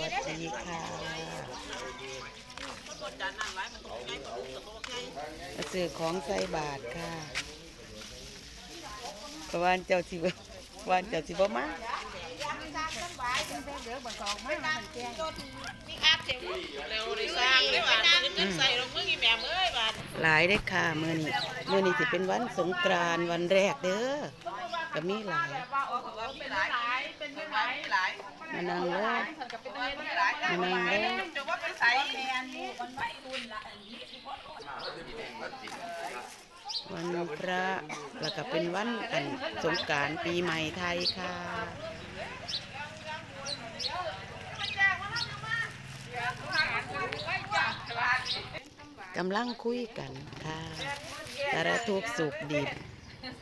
วัสดีค่ะมาซื้อของใส่บาทค่ะเพราะว่าเจ้าสิบวานเจ้าสิบ่มาเร็วเลยสร้างได้บาทเงินใส่ลงมือกี่แม่เอ้ยบาทหลายได้อค่ะมื้อนี้มื้อนี้สิเป็นวันสงกรานต์วันแรกเด้อก็มีหลาย มานั่งเลยมานั่งเลยวันพระแล้วก็เป็นวันอันสงกรารปีใหม่ไทยค่ะกำลังคุยกันค่ะสารทุกสุขดิบ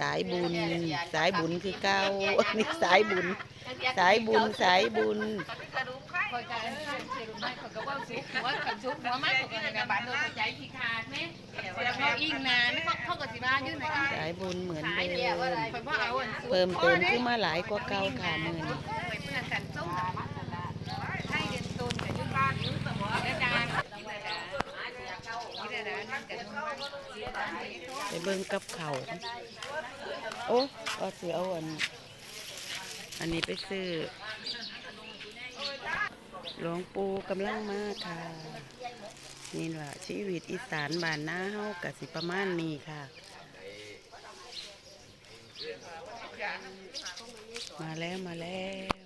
สายบุญ สายบุญคือเก้าอันนี้สายบุญ สายบุญสายบุญคอยกันเสียรุ่นไม่คอยก็ว่าสุกหัวขันสุกหัวมากคอยกันบ้านโดนใจขี้ขาดไหมเขาอิงนานเขาเขาก็สิบ้ายื่นไหนสายบุญเหมือนขายเดิเดียวมคอยว่าเอาอันสุกเพิ่มเติมขึ้นมาหลายกว่าเก่าค่ะมือนี้ไปเพื่อนกันส้มให้เรียนต้นแต่ยุ่งบ้านยุ่งสมองและดานนี่แหละดานี่แหละดานั่นกัน ไปเบิ่งกับเขาโอ้ก็สิเอาอัน อันนี้ไปซื้อหลวงปู่กำลังมาค่ะ นี่ว่าชีวิตอีสานบ้านนาเฮากะสิประมาณนี้ค่ะ มาแล้วมาแล้ว